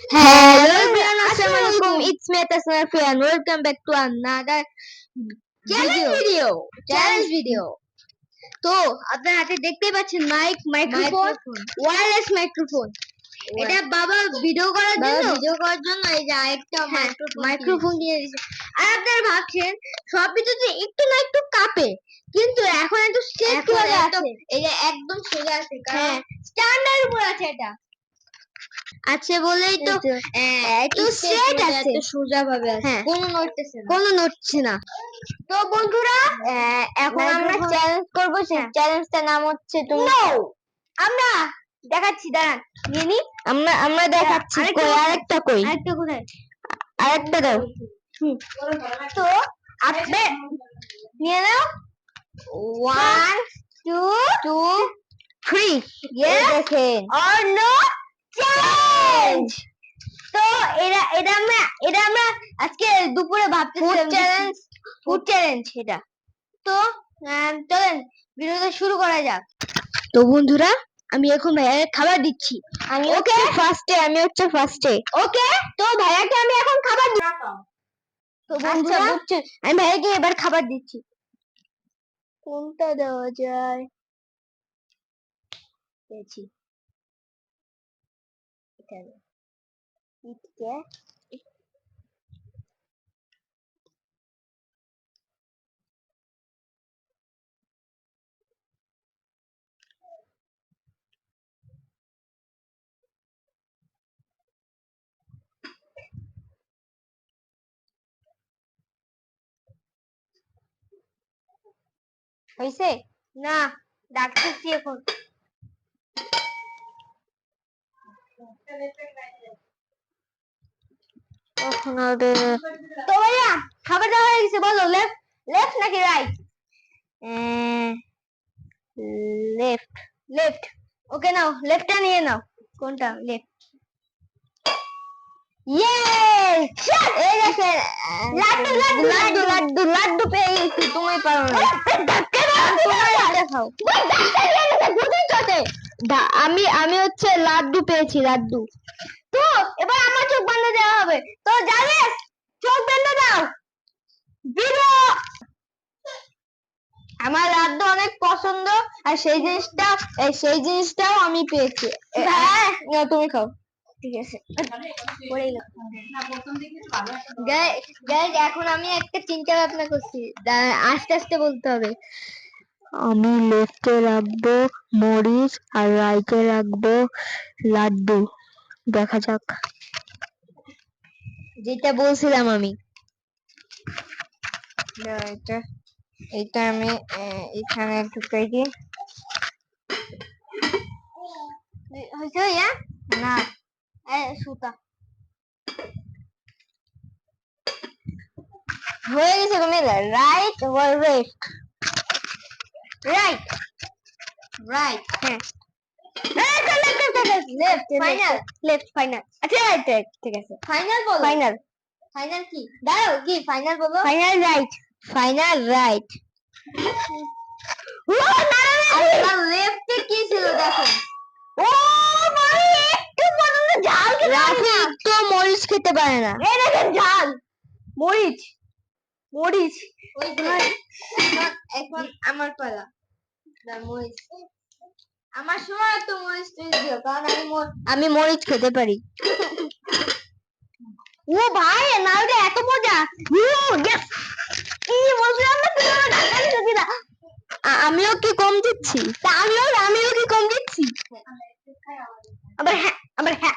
Hello everyone, Assalamualaikum. It's me and welcome back to another Challenge video. Challenge video. তো আপনার হাতে দেখতেই পাচ্ছেন মাইক মাইক্রোফোন ওয়্যারলেস মাইক্রোফোন এটা বাবা ভিডিও করার জন্য? ভিডিও করার জন্য এই যে আরেকটা হ্যাঁ, মাইক্রোফোন মাইক্রোফোন দিয়ে দিয়েছে। আর আপনারা ভাবছেন সব ভিডিওতে একটু না একটু কাঁপে। কিন্তু এখন একটু আছে? এই যে একদম সোজা আছে কারণ হ্যাঁ। স্ট্যান্ডার্ড উপর আছে এটা। আছে বলেই তো একটু স্ট্রেট আছে। সোজা ভাবে আছে। হ্যাঁ। কোনো নড়তেছে না। কোনো নড়ছে না। তো বন্ধুরা এখন আমরা চ্যালেঞ্জ করব সেই হ্যাঁ। চ্যালেঞ্জটার নাম হচ্ছে তুমি আমরা দেখাচ্ছি দাঁড়ান। নিয়ে নি। আমরা আমরা দেখাচ্ছি। কই আরেকটা কই? আরেকটা কোথায়? আরেকটা দাও। তো আপনি নিয়ে নাও। One two two three. দেখেন। Or no চ্যালেঞ্জ তো এটা এটা আমরা এটা আমরা আজকে দুপুরে ভাবতেছিলাম ফুড চ্যালেঞ্জ ফুড চ্যালেঞ্জ এটা। তো চলেন ভিডিওটা শুরু করা যাক। তো বন্ধুরা আমি এখন ভাইয়াকে খাবার দিচ্ছি। আমি ওকে ফার্স্টে আমি হচ্ছে ফার্স্টে ওকে তো ভাইয়াকে আমি এখন খাবার তো আচ্ছা বন্ধুরা আমি ভাইয়াকে এবার খাবার দিচ্ছি। কোনটা দেওয়া যায়? পেয়েছি। এটা নে। KitKat। হয়েছে না ডাকতেছি এখন তখন আর তো ভাইয়া খাবার দেওয়া হয়ে গেছে বলো লেফট লেফট নাকি রাইট লেফট লেফট ওকে নাও লেফটটা নিয়ে নাও। কোনটা? লেফট লাড্ডু, লাড্ডু, লাড্ডু পেয়ে গেছি তুমি পারো না। তোমার খাও আমি আমি হচ্ছে লাড্ডু পেয়েছি লাড্ডু। তো এবার আমার চোখ বন্ধ দেওয়া হবে। তো যাবে চোখ বন্ধ দাও। বিরো! আমার লাড্ডু অনেক পছন্দ আর সেই জিনিসটা সেই জিনিসটাও আমি পেয়েছি। হ্যাঁ। তুমি খাও। ঠিক আছে। এখন আমি একটা চিন্তা ভাবনা করছি। আস্তে আস্তে বলতে হবে। আমি লেফটে রাখব মরিচ আর রাইটে রাখব লাড্ডু। দেখা যাক। যেটা বলছিলাম আমি। এটা এটা আমি এখানে ঢুকাই দিই। হয়েছে ভাইয়া? না। সুতা। হয়ে গেছে তুমি right or left right right হ্যাঁ। ফাইনাল লেফট ফাইনাল আচ্ছা রাইট রাইট ঠিক আছে। ফাইনাল বলো। ফাইনাল ফাইনাল কি? দাঁড়াও কি? ফাইনাল বলো। ফাইনাল রাইট ফাইনাল রাইট ও না আর লেফটে কি ছিল দেখো। ও মানে একটু পর্যন্ত ঝাল খেতে পারি না। তো মরিচ খেতে পারে না। এই দেখেন ঝাল। মরিচ। মরিচ। ওই যে, এখন আমার পালা। মরিচ। আমার সময় তো মরিচ দিও কারণ আমি আমি মরিচ খেতে পারি। ও ভাই নাড়ুটা এত মজা। আমিও কি কম দিচ্ছি? তা আমিও আমিও কি কম দিচ্ছি আবার হ্যাঁ আবার হ্যাঁ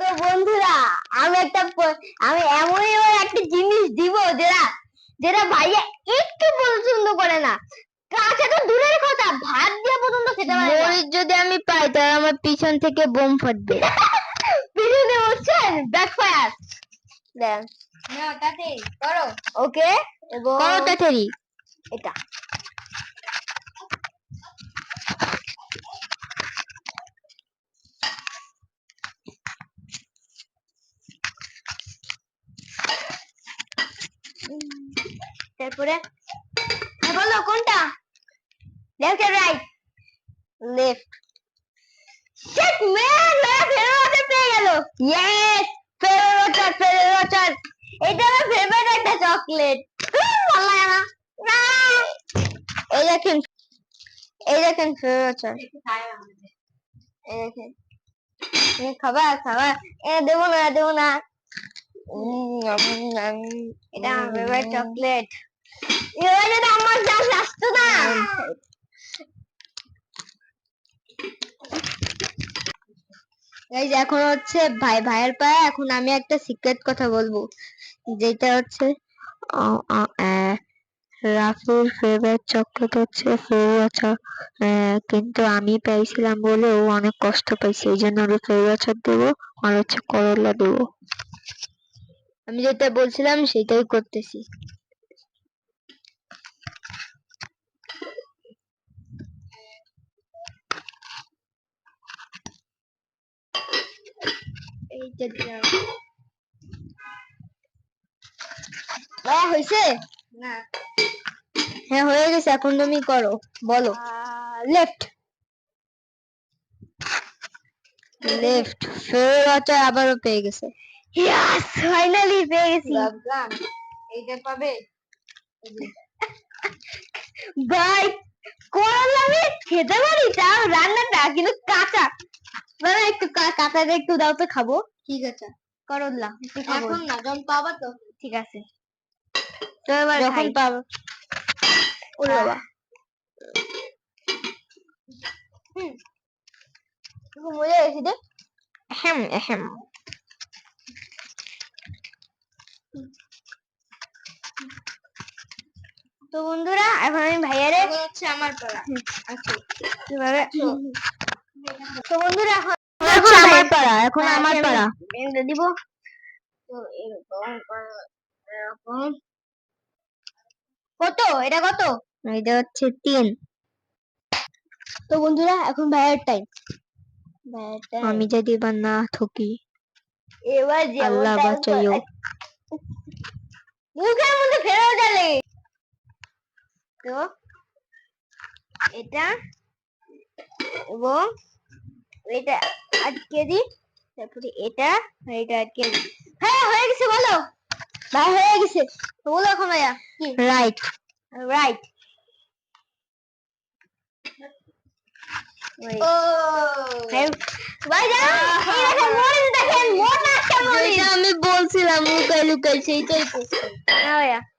তো বন্ধুরা আমি একটা প- আমি এমন এবার একটা জিনিস দিব যেটা যেটা ভাইয়া একটু পছন্দ করে না। কাছে তো দূরের কথা ভাত দিয়ে পর্যন্ত খেতে পারে না। মরিচ যদি আমি পাই তাহলে আমার পিছন থেকে বোম ফাটবে। পিছনে বলছেন? ব্যাকফায়ার দেন না তাতে করো। ওকে এবং করো তাড়াতাড়ি এটা তারপরে হ্যাঁ, বলো কোনটা left right left shit man ফেরো হাতে পেয়ে গেল ইয়েস ফেরোচার ফেরোচার এটা আমার ফেভারিট একটা চকলেট ভালো লাগে না। এই দেখেন এই দেখেন ফেরোচার এই দেখেন খাবার খাবার এ দেবো না দেবো না এটা আমার ফেভারিট চকলেট এবার যদি আমার চাষ এই যে এখন হচ্ছে ভাই, ভাইয়ের পায়ে এখন আমি একটা সিক্রেট কথা বলব। যেটা হচ্ছে রাফির ফেভারিট চকলেট হচ্ছে ফেরুয়াচা কিন্তু আমি পেয়েছিলাম বলে ও অনেক কষ্ট পাইছে। এই জন্য ওর ফেরুয়াচা দেবো আর হচ্ছে করলা দেবো। আমি যেটা বলছিলাম সেটাই করতেছি। এইটা হয়েছে না হ্যাঁ। হয়ে গেছে এখন তুমি করো বলো। লেফট লেফট ফেরুয়াচা আবারও পেয়ে গেছে। ইয়াস ফাইনালি পেয়ে গেছি। এইটা পাবে? ভাই করলা আমি খেতে পারি তাও রান্নাটা কিন্তু কাঁচা। মানে একটু কা- কাঁচাটা একটু দাও তো খাব। ঠিক আছে করলা এখন না যখন পাবা তো। ঠিক আছে। তো এবার যখন। পাবা। ওরে বাবা। হুম। মজা হয়েছে রে। এহেম। তো বন্ধুরা এখন আমি ভাইয়ারে এখন হচ্ছে আমার পালা। আচ্ছা। কীভাবে তো বন্ধুরা এখন হচ্ছে আমার পালা। এখন আমার আমি পালা। এনে দিব। তো এরকম এরকম। কত? এটা কত? এটা হচ্ছে তিন। তো বন্ধুরা এখন ভাইয়ার টাইম আমি যদি এবার না ঠকি এবার আল্লাহ বাঁচাইও। মুখের মধ্যে ফেরত গেলে তো এটা এবং এটা আটকে দি তারপরে এটা এটা আটকে দি হ্যাঁ হয়ে গেছে বলো। ভাই হয়ে গেছে। বলো এখন ভাইয়া কি? রাইট রাইট আমি বলছিলাম লুকাই লুকাই সেইটাই না ভাইয়া। হ্যাঁ,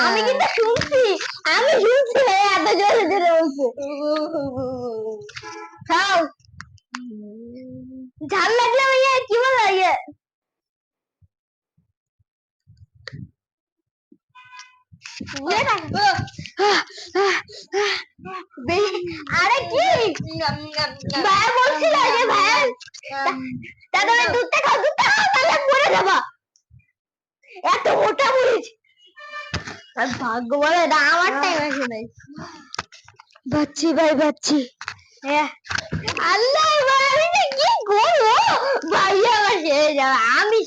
আমি কিন্তু শুনছি আমি শুনছি ভাই এত জোরে জোরে বলছে। খাও। ঝাল লাগলে ভাইয়া কি বলো ইয়ে আরে কি? ভাইয়া বলছিল যে ভাইয়া তাহলে দুধটা খাও দুধটা খাও তাহলে মরে যাবা। এত মোটা আর ভাগ্য বলে এটা আমার টাইম আসে নাই বাচ্চি ভাই বাচ্চি হ্যাঁ। আল্লাহ আমি কি করব ভাইয়া আমার শেষ যাবে আমি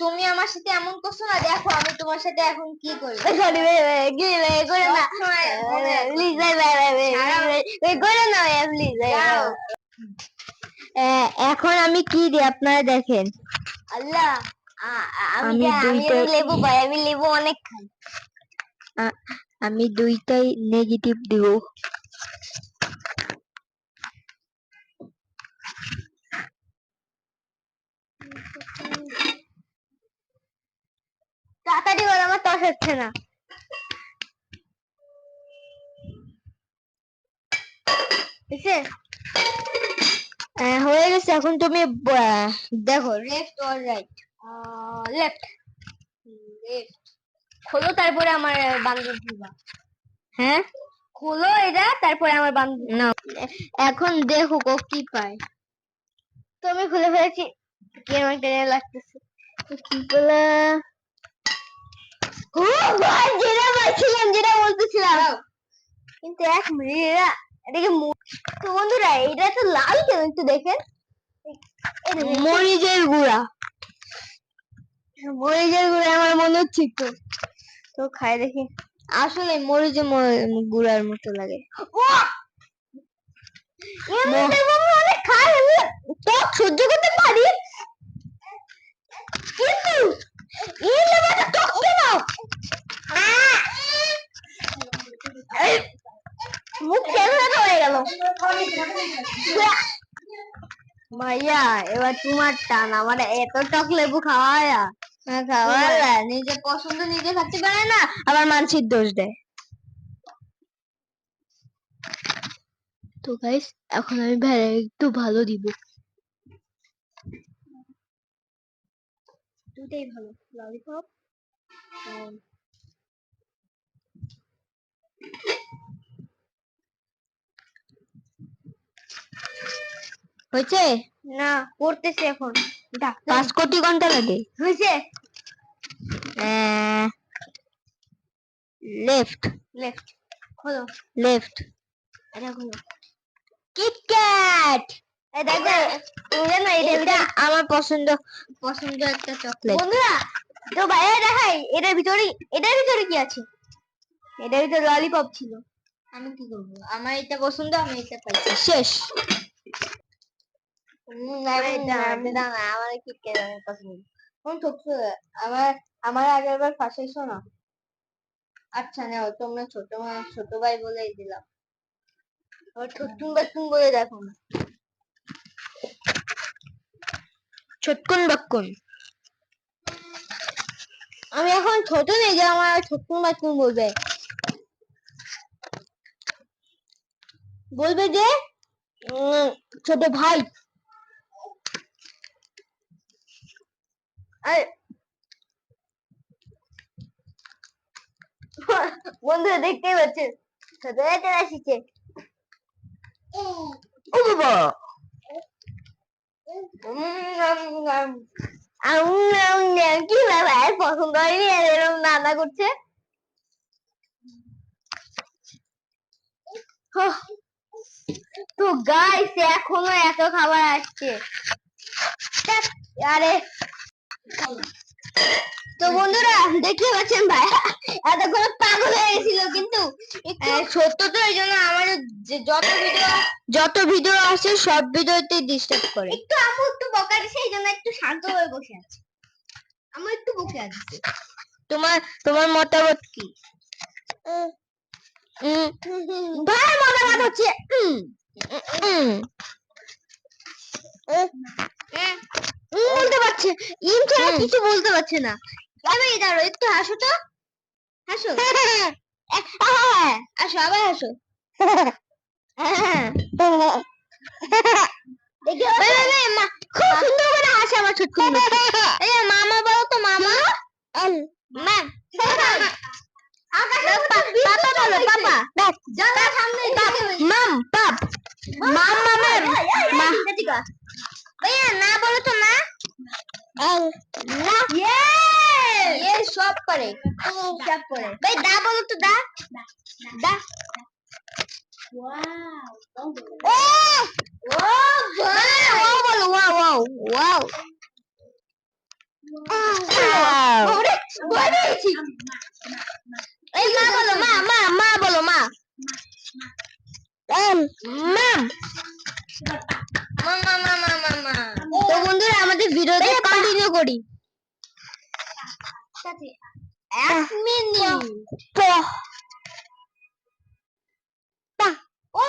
তুমি আমার সাথে এমন করছ না দেখো আমি তোমার সাথে এখন কি করি সরি ভাই ভাই কি ভাই করে না মনে। প্লিজ ভাই ভাই ভাই ভাই। ভাই করে না প্লিজ ভাই। ভাই। এখন আমি কি দিই আপনারা দেখেন। আল্লাহ আমি দুইটা- লেবু পাই আমি লেবু অনেক খাই। আমি দুইটাই নেগেটিভ দিব। তাড়াতাড়ি বল আমার তস হচ্ছে না। আহ, হয়ে গেছে। এখন তুমি দেখো left or right left left খোলো তারপরে আমার বান্ধব দিবা হ্যাঁ? খোলো এটা তারপরে আমার বান্ধব। না। এখন দেখো ও কি পায়। তুমি খুলে ফেলেছি। কেমন টেনে লাগতেছে। কি বলে? ও ভাই যেটা বলছিলাম যেটা বলতেছিলাম। কিন্তু এক মিনিট এরা এটাকে তো বন্ধুরা এটা তো লাল কেন একটু দেখেন? মরিচের গুঁড়া। মরিচের গুঁড়ো আমার মনে হচ্ছে একটু। তো খাই দেখি। আসলে মরিচের গুঁড়ার মতো লাগে। টক সহ্য করতে পারি। কিন্তু এই লেবুটা টক কেন? মুখ হয়ে গেল ভাইয়া এবার তোমার টান আমার এত টক লেবু খাওয়ায়া। খাওয়ালা নিজে পছন্দ নিজে খাতে পারে না আবার মানসির দোষ দেয়। তো গাইস এখন আমি ভেড়া একটু ভালো দিব। দুটাই ভালো ললিপপ হয়েছে? না করতেছি এখন। পাঁচ কোটি ঘণ্টা লাগে? হয়েছে? লেফট লেফট খোলো। লেফট এটা খোলো। কিটক্যাট এই দেখো জানো এটা আমার পছন্দ। পছন্দ একটা চকলেট। বন্ধুরা তো বাইরে দেখাই এটার ভিতরে এটার ভিতরে কি আছে? এটার ভিতরে ললিপপ ছিল। আমি কি করব? আমার এটা পছন্দ আমি এটা পাইছি। শেষ। না, না, আমার কিটক্যাট অনেক পছন্দ কোন ঠকছো আমার আমার আগের বার ফাঁসাইছো না আচ্ছা নাও তোমরা ছোট মা- ছোট ভাই বলেই দিলাম আবার বাট্টুম বলে দেখো না ছটকুন বাক্কুন আমি এখন ছোট নেই যে আমার ঠুট্টুম বাট্টুম বলবে বলবে যে উম, ছোট ভাই আরে বন্ধুরা দেখতেই আসিছে ও বাবা কি বাবা পছন্দ হয়নি এরকম নানা করছে। তো গাইস এখনও এত খাবার আসছে। আরে তো বন্ধুরা দেখতে পাচ্ছেন ভাই? এতক্ষণ পাগল হয়ে গেছিল কিন্তু। সত্য তো এই জন্য আমার যত ভিডিও যত ভিডিও আছে সব ভিডিওতে ডিস্টার্ব করে। একটু আমু একটু বকা দিছে এই জন্য একটু শান্ত হয়ে বসে আছে। আমার একটু বকে আছে। তোমার তোমার মতামত কি? ভাই মতামত হচ্ছে উম, উম, উম। বলতে পারছে। ইম ছাড়া। কিছু বলতে পারছে না। এবার দাঁড়ো একটু হাসো। তো হাসো আসো আহা, হাসো আবার হাসো। হ্যাঁ। দেখি খুব সুন্দর করে হাসে আমার ছোট্ট মেয়ে। এই যে মামা বলো তো মামা মা পাপা বলো পাপা জানলা সামনে মাম পাপ মাম মামের মা ভাইয়া না বলো তো মা না ইয়ে সব করে সব করে ভাই দা বলো তো দা দা ও ও ভাই ও বলো ওয়াও ওয়াও ওয়াও ওরে ভয় পেয়েছি এই মা বলো মা মা মা বলো মা মাম তো বন্ধুরা আমাদের ভিডিওটা কন্টিনিউ করি। এক মিনিট ও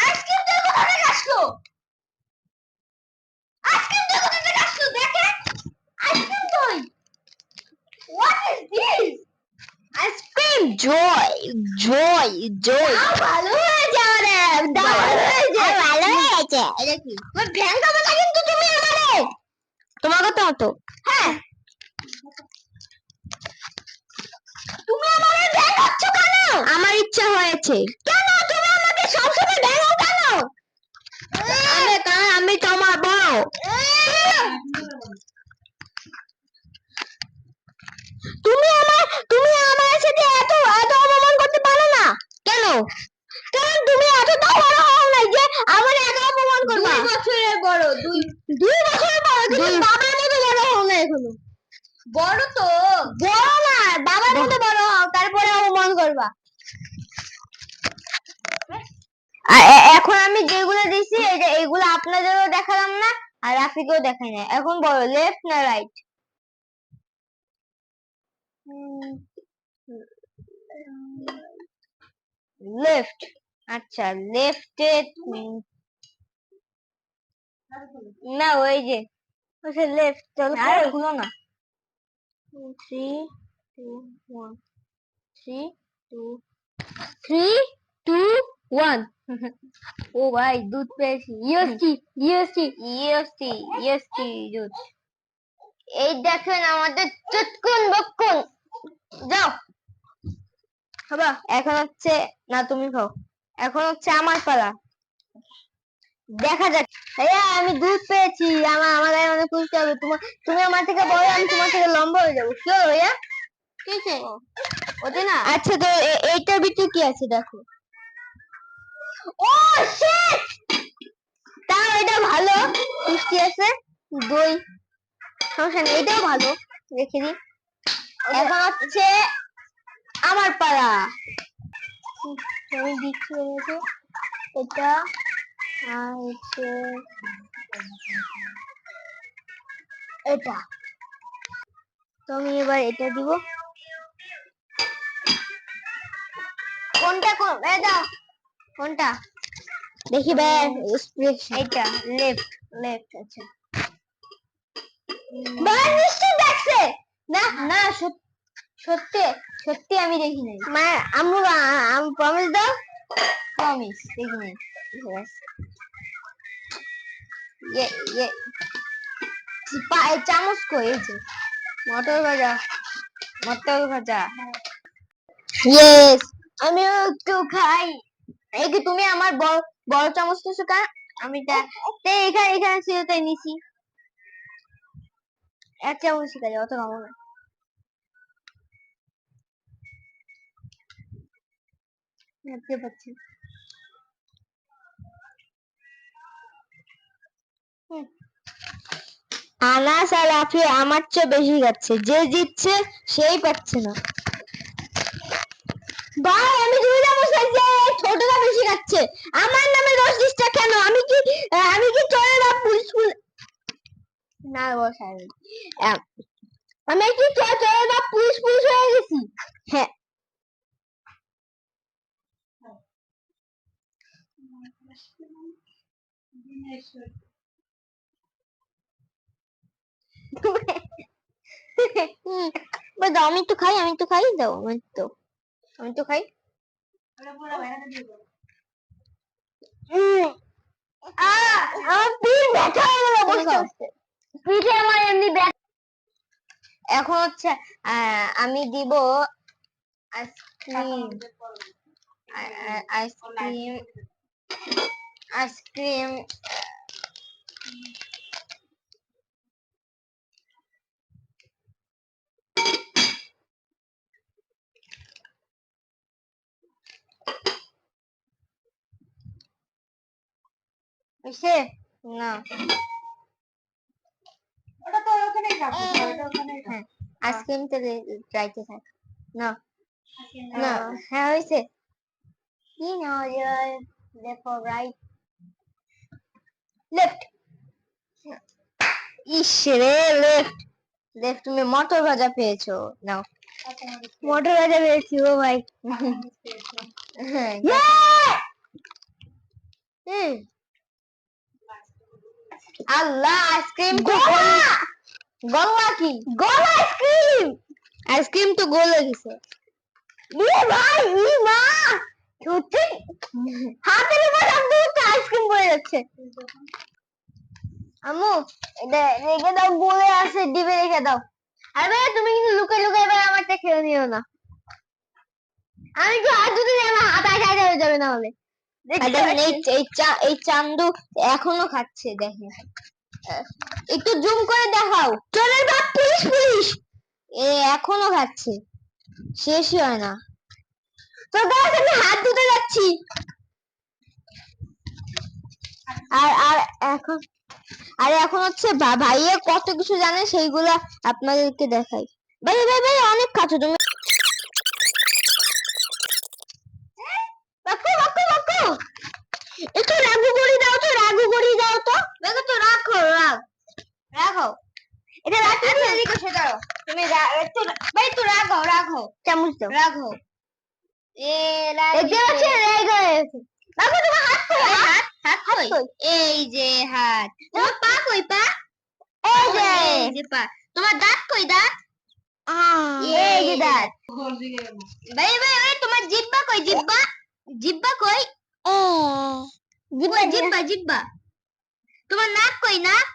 আইসক্রিমটা কোথা থেকে আসলো আইসক্রিমটা কোথা থেকে আসলো দেখেন আইসক্রিম কই what is this ice cream জয় জয় জয় ভালো হয়েছে আমাদের। হয়েছে। ভালো হয়েছে। এটা কি? ভ্যান খাবে না কিন্তু তুমি আমারে তোমার কথা মতো হ্যাঁ। তুমি আমারে ভ্যান খাচ্ছ কেন? আমার ইচ্ছা হয়েছে। কেন? তুমি আমাকে সবসময় ভ্যান কেন? আমি কারণ আমি তোমার বড় তুমি আমার তুমি আমার সাথে এত এত অপমান করতে পারো না কেন কারণ তুমি এতটা বড় হও নাই যে আমার এত অপমান করবা। দুই বছরের বড় দুই। দুই বছরের বড় কিন্তু বাবার মতো বড় হও না এখনও। বড় তো। বড় না বাবার মতো বড়। হও তারপরে অপমান করবা। এখন আমি যেগুলো দিছি এইগুলো আপনাদেরও দেখালাম না আর রাফিকেও দেখাই না এখন বলো লেফট না রাইট লেফট আচ্ছা লেফটে না ওই যে ওটা লেফট চলো আর না। Three two one three two three two one ও ভাই দুধ পেয়েছি। ইউএসটি ইউএসটি ইউএসটি ইউএসটি দুধ। এই দেখেন আমাদের চুটকুন বকুন যাও। এখন হচ্ছে না তুমি খাও। এখন হচ্ছে আমার পালা। দেখা যাক। ভাইয়া আমি দুধ পেয়েছি। আমার আমার গায়ে অনেক খুশি হবে। তোমার তুমি আমার থেকে বড় আমি তোমার থেকে লম্বা হয়ে যাব। কি হলো ভাইয়া? কি আছে ওতে না। আচ্ছা তো এইটার ভিতরে কি আছে? দেখো। ও শিট তাও এটা ভালো। মিষ্টি আছে। দই। সমস্যা নেই এটাও ভালো। রেখে দিই। এখন হচ্ছে আমার পাড়া। আমি দিচ্ছি এটা আর হচ্ছে এটা। তো আমি এবার এটা দিব। কোনটা কোন এ দাও। কোনটা? দেখি ভাই এইটা লেফট লেফট আছে। ভাই নিশ্চয় দেখছে। না না সত- সত্যি সত্যি আমি দেখি নাই। মা আম্মু আমি প্রমিস দাও? প্রমিস দেখি নাই। ইয়ে ইয়ে চামচ কই এই যে? মটর ভাজা মটর ভাজা। ইয়েস আমিও একটু খাই। এই কি তুমি আমার বড় বড় চামচ নিছো কা? আমি তা তে এখানে এখানে ছিল তাই নিছি। এক চামচ শিখা যায় অত খাব না। দেখতে পাচ্ছি আনাস আর রাফি আমার চেয়ে বেশি খাচ্ছে। যে জিতছে সেই পাচ্ছে না। ভাই আমি দুই খাইছি ছোটটা বেশি খাচ্ছে। আমার নামে দোষ দিচ্ছ কেন? আমি কি আমি কি চলে না পুলিশ না বসাই আমি কি চলে না পুলিশ পুলিশ হয়ে গেছি? হ্যাঁ হুম, বা দাও আমি একটু খাই আমি একটু খাই দাও আমি তো আমি তো খাই। এখন হচ্ছে আমি দিব আইসক্রিম আইসক্রিম আইসক্রিম এসে না ওটা তো ওখানে রাখো ওটা ওখানে হ্যাঁ আইসক্রিম তো চাইতে থাক না না হ্যাঁ হয়েছে। কি না দেখো রাইট লেফট ইস রে লেফট লেফট তুমি মটর ভাজা পেয়েছ। নাও। মটর ভাজা পেয়েছি ও ভাই। আল্লাহ আইসক্রিম গলা! কি? গলা আইসক্রিম আইসক্রিম তো গলে গেছে। ভাই মা! সত্যি হাতের উপর আইসক্রিম পড়ে যাচ্ছে। আম্মু এটা রেখে দাও বলে আছে ডিবে রেখে দাও। আরে ভাই তুমি কিন্তু লুকাই লুকাই এবার আমারটা খেয়ে নিও না। আমি তো দুটো দিয়ে আমার হাত আটে হয়ে যাবে না হলে দেখেন এই চা- এই চান্দু এখনও খাচ্ছে দেখেন। একটু জুম করে দেখাও। চলের বাপ পুলিশ পুলিশ। এ এখনও খাচ্ছে। শেষই হয় না। তো গাইস আমি হাত ধুতে যাচ্ছি। আর আর এখন আর এখন হচ্ছে ভাইয়ে কত কিছু জানে সেইগুলো আপনাদেরকে দেখাই। ভাই ভাই ভাই অনেক কাছে তুমি। একটু রাগু গড়ি দাও তো রাগু গড়ি দাও তো। দেখো তো রাখো রাখ রাখো। এটা রাখো তুমি তুমি একটু ভাই একটু রাখো রাখো চামচ দাও। রাখো এই যে হাত তোমার পা কই পা? এই যে। যে পা। তোমার দাঁত কই দাঁত? এই যে দাঁত। ভাই ভাই ভাই তোমার জিব্বা কই? জিব্বা? জিব্বা কই? জিব্বা জিব্বা জিব্বা। তোমার নাক কই নাক?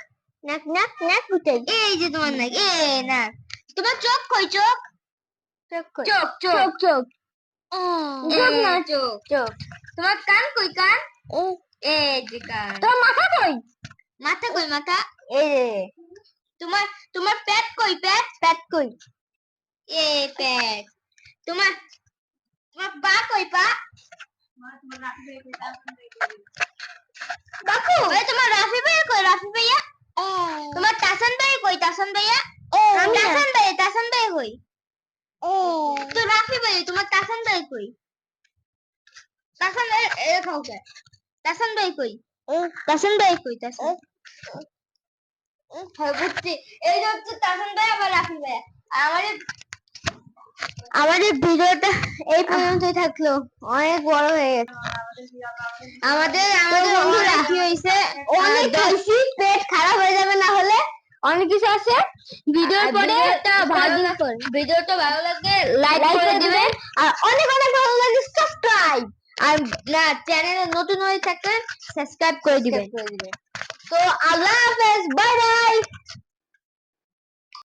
নাক নাক নাক কোথায় এই যে তোমার নাক এ নাক। তোমার চোখ কই চোখ? চোখ চোখ। চোখ চোখ। চোখ না চোখ চোখ তোমার কান কই কান? এই যে কান। তোমার মাথা কই? মাথা কই মাথা? এই তোমার তোমার পেট কই পেট? পেট কই? এ পেট। তোমার তোমার পা কই পা? বাকু এই তোমার রাফি ভাইয়া কই রাফি ভাইয়া? তোমার তাসান ভাই কই তাসান ভাইয়া? তাসান ভাই তাসান ভাই কই? তো রাফি ভাই তোমার তাসান ভাই কই? তাসান ভাই কে তাসান ভাই কই? তাসান ভাই কই তাসান বুঝছি। এই যে হচ্ছে তাসান ভাই আবার রাফি ভাই। আমাদের আমাদের ভিডিওটা এই পর্যন্তই থাকল। অনেক বড় হয়ে গেছে। আমাদের আমাদের বন্ধুরা কি হয়েছে। অনেক পেট খারাপ হয়ে যাবে না হলে অনেক কিছু আছে। ভিডিওর পরে একটা ভালো ভিডিওটা ভালো লাগে লাইক করে দিবেন। আর অনেক অনেক ভালো লাগে সাবস্ক্রাইব আর না চ্যানেলে নতুন হয়ে থাকলে সাবস্ক্রাইব করে দিবেন। তো আল্লাহ হাফেজ বাই বাই